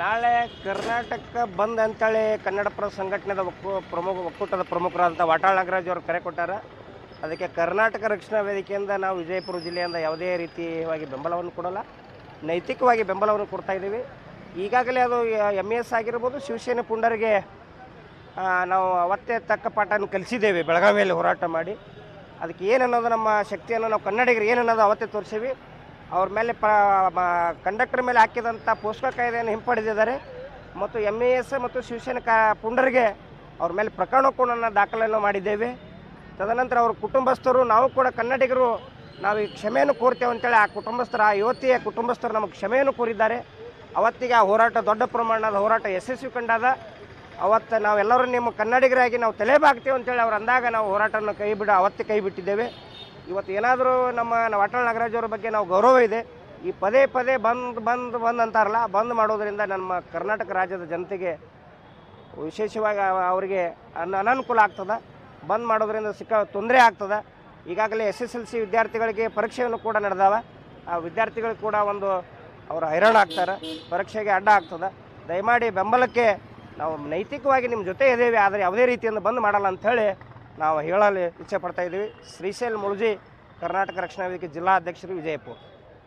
ನಾಳೆ ಕರ್ನಾಟಕ ಬಂದ್ ಅಂತೇಳಿ ಕನ್ನಡಪರ ಸಂಘಟನೆದ ಒಕ್ಕು ಪ್ರಮುಖ ಒಕ್ಕೂಟದ ಪ್ರಮುಖರಾದಂಥ ವಾಟಾಳ್ ನಾಗರಾಜ್ ಅವರು ಕರೆ ಕೊಟ್ಟಾರ. ಅದಕ್ಕೆ ಕರ್ನಾಟಕ ರಕ್ಷಣಾ ವೇದಿಕೆಯಿಂದ ನಾವು ವಿಜಯಪುರ ಜಿಲ್ಲೆಯಿಂದ ಯಾವುದೇ ರೀತಿಯಾಗಿ ಬೆಂಬಲವನ್ನು ಕೊಡಲ್ಲ. ನೈತಿಕವಾಗಿ ಬೆಂಬಲವನ್ನು ಕೊಡ್ತಾ ಇದ್ದೀವಿ. ಈಗಾಗಲೇ ಅದು ಎಂ ಎಸ್ ಆಗಿರ್ಬೋದು ಶಿವಸೇನೆ ಪುಂಡರಿಗೆ ನಾವು ಅವತ್ತೇ ತಕ್ಕ ಪಾಠನ ಕಲಿಸಿದ್ದೇವೆ. ಬೆಳಗಾವಿಯಲ್ಲಿ ಹೋರಾಟ ಮಾಡಿ. ಅದಕ್ಕೆ ಏನನ್ನೋದು ನಮ್ಮ ಶಕ್ತಿಯನ್ನು ನಾವು ಕನ್ನಡಿಗರು ಏನನ್ನೋದು ಅವತ್ತೇ ತೋರಿಸೀವಿ. ಅವ್ರ ಮೇಲೆ ಪ ಕಂಡಕ್ಟರ್ ಮೇಲೆ ಹಾಕಿದಂಥ ಪೋಸ್ಕೋ ಕಾಯ್ದೆಯನ್ನು ಹಿಂಪಡೆದಿದ್ದಾರೆ. ಮತ್ತು ಎಂ ಎ ಎಸ್ ಮತ್ತು ಶಿವಸೇನೆ ಕಾ ಪುಂಡರಿಗೆ ಅವ್ರ ಮೇಲೆ ಪ್ರಕರಣ ಕೂಡ ದಾಖಲೆಯನ್ನು ಮಾಡಿದ್ದೇವೆ. ತದನಂತರ ಅವ್ರ ಕುಟುಂಬಸ್ಥರು, ನಾವು ಕೂಡ ಕನ್ನಡಿಗರು, ನಾವು ಈ ಕ್ಷಮೆಯನ್ನು ಕೋರ್ತೇವೆ ಅಂತೇಳಿ ಆ ಕುಟುಂಬಸ್ಥರು, ಆ ಯುವತಿಯ ಕುಟುಂಬಸ್ಥರು ನಮಗೆ ಕ್ಷಮೆಯನ್ನು ಕೋರಿದ್ದಾರೆ. ಅವತ್ತಿಗೆ ಆ ಹೋರಾಟ ದೊಡ್ಡ ಪ್ರಮಾಣದ ಹೋರಾಟ ಯಶಸ್ವಿ ಕಂಡಾದ, ಅವತ್ತು ನಾವೆಲ್ಲರೂ ನಿಮ್ಮ ಕನ್ನಡಿಗರಾಗಿ ನಾವು ತಲೆ ಬಾಗ್ತೇವೆ ಅಂತೇಳಿ ಅವ್ರು ಅಂದಾಗ ನಾವು ಹೋರಾಟವನ್ನು ಕೈ ಬಿಡ ಅವತ್ತೇ ಕೈ ಬಿಟ್ಟಿದ್ದೇವೆ ಇವತ್ತು ಏನಾದರೂ ನಮ್ಮ ವಾಟಾಳ್ ನಾಗರಾಜ್ ಅವ್ರ ಬಗ್ಗೆ ನಾವು ಗೌರವ ಇದೆ, ಈ ಪದೇ ಪದೇ ಬಂದ್ ಬಂದ್ ಬಂದ್ ಅಂತಾರಲ್ಲ, ಬಂದ್ ಮಾಡೋದರಿಂದ ನಮ್ಮ ಕರ್ನಾಟಕ ರಾಜ್ಯದ ಜನತೆಗೆ ವಿಶೇಷವಾಗಿ ಅವರಿಗೆ ಅನ್ ಅನನುಕೂಲ ಆಗ್ತದೆ. ಬಂದ್ ಮಾಡೋದರಿಂದ ಸಿಕ್ಕ ತೊಂದರೆ ಆಗ್ತದೆ. ಈಗಾಗಲೇ ಎಸ್ ಎಸ್ ಎಲ್ ಸಿ ವಿದ್ಯಾರ್ಥಿಗಳಿಗೆ ಪರೀಕ್ಷೆಯನ್ನು ಕೂಡ ನಡೆದಾವೆ. ಆ ವಿದ್ಯಾರ್ಥಿಗಳು ಕೂಡ ಒಂದು ಅವರು ಹೈರಾಣ ಆಗ್ತಾರೆ, ಪರೀಕ್ಷೆಗೆ ಅಡ್ಡ ಆಗ್ತದೆ. ದಯಮಾಡಿ ಬೆಂಬಲಕ್ಕೆ ನಾವು ನೈತಿಕವಾಗಿ ನಿಮ್ಮ ಜೊತೆ ಇದ್ದೇವೆ ಆದರೆ ಯಾವುದೇ ರೀತಿಯಿಂದ ಬಂದ್ ಮಾಡಲ್ಲ ಅಂಥೇಳಿ ನಾವು ಹೇಳಲು ಇಚ್ಛೆ ಪಡ್ತಾ ಇದ್ದೀವಿ. ಶ್ರೀಶೈಲ್ ಮುಳುಜಿ ಕರ್ನಾಟಕ ರಕ್ಷಣಾ ವೇದಿಕೆ ಜಿಲ್ಲಾಧ್ಯಕ್ಷರು ವಿಜಯಪುರ.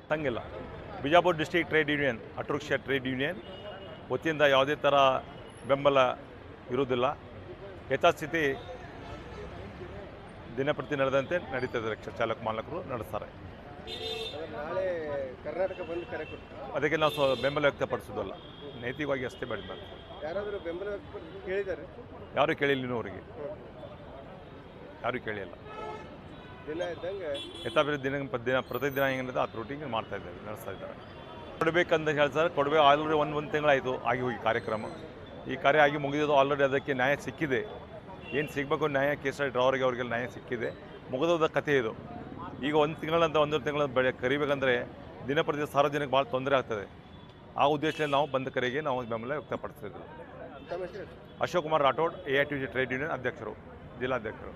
ತಂಗಿಲ್ಲ ಬಿಜಾಪುರ್ ಡಿಸ್ಟಿಕ್ ಟ್ರೇಡ್ ಯೂನಿಯನ್ ಅಟೃಕ್ಷ ಟ್ರೇಡ್ ಯೂನಿಯನ್ ವತಿಯಿಂದ ಯಾವುದೇ ಥರ ಬೆಂಬಲ ಇರುವುದಿಲ್ಲ. ಯಥಾಸ್ಥಿತಿ ದಿನಪ್ರತಿ ನಡೆದಂತೆ ನಡೀತದೆ ರಿಕ್ಷಾ ಚಾಲಕ ಮಾಲಕರು ನಡೆಸ್ತಾರೆ. ನಾಳೆ ಕರ್ನಾಟಕ ಬಂದ್ ಕರೆ ಕೊಟ್ಟು ಅದಕ್ಕೆ ನಾವು ಸ್ವ ಬೆಂಬಲ ವ್ಯಕ್ತಪಡಿಸೋದಲ್ಲ ನೈತಿಕವಾಗಿ ಅಷ್ಟೇ ಬೆಂಬಲ. ಯಾರಾದರೂ ಬೆಂಬಲ ಕೇಳಿದ್ದಾರೆ? ಯಾರೂ ಕೇಳಿಲ್ಲ ಇನ್ನೂ ಅವರಿಗೆ ಯಾರೂ ಕೇಳಿಲ್ಲ. ದಿನ ಇದ್ದಂಗೆ. ದಿನ ದಿನ ಪ್ರತಿದಿನ ಹೆಂಗಿದೆ ಆ ರೂಟಿಂಗ್ ಮಾಡ್ತಾ ಇದ್ದಾರೆ ನಡೆಸ್ತಾ ಇದ್ದಾರೆ. ಕೊಡಬೇಕಂತ ಹೇಳ್ತಾರೆ ಕೊಡಬೇಕು ಆಲ್ರೆಡಿ ಒಂದು ಒಂದು ತಿಂಗಳಾಯಿತು ಆಗಿ ಹೋಗಿ ಕಾರ್ಯಕ್ರಮ. ಈ ಕಾರ್ಯ ಆಗಿ ಮುಗಿದಿದ್ದು ಆಲ್ರೆಡಿ ಅದಕ್ಕೆ ನ್ಯಾಯ ಸಿಕ್ಕಿದೆ. ಏನು ಸಿಗಬೇಕು ನ್ಯಾಯ ಕೇಸ್ ಡ್ರಾವರ್ಗೆ ಅವ್ರಿಗೆಲ್ಲ ನ್ಯಾಯ ಸಿಕ್ಕಿದೆ. ಮುಗಿದೋದ ಕಥೆ ಇದು. ಈಗ ಒಂದು ತಿಂಗಳಂತ ಒಂದೂವರೆ ತಿಂಗಳ ಬೆಳೆ ಕರಿಬೇಕಂದ್ರೆ ದಿನಪ್ರತಿ ಸಾರ್ವಜನಿಕ ಭಾಳ ತೊಂದರೆ ಆಗ್ತದೆ. ಆ ಉದ್ದೇಶದಲ್ಲಿ ನಾವು ಬಂದ ಕರೆಗೆ ನಾವು ಬೆಂಬಲ ವ್ಯಕ್ತಪಡಿಸ್ತಿದ್ವಿ Ashok Kumar Rathod A I T trade union ಅಧ್ಯಕ್ಷರು ಜಿಲ್ಲಾಧ್ಯಕ್ಷರು.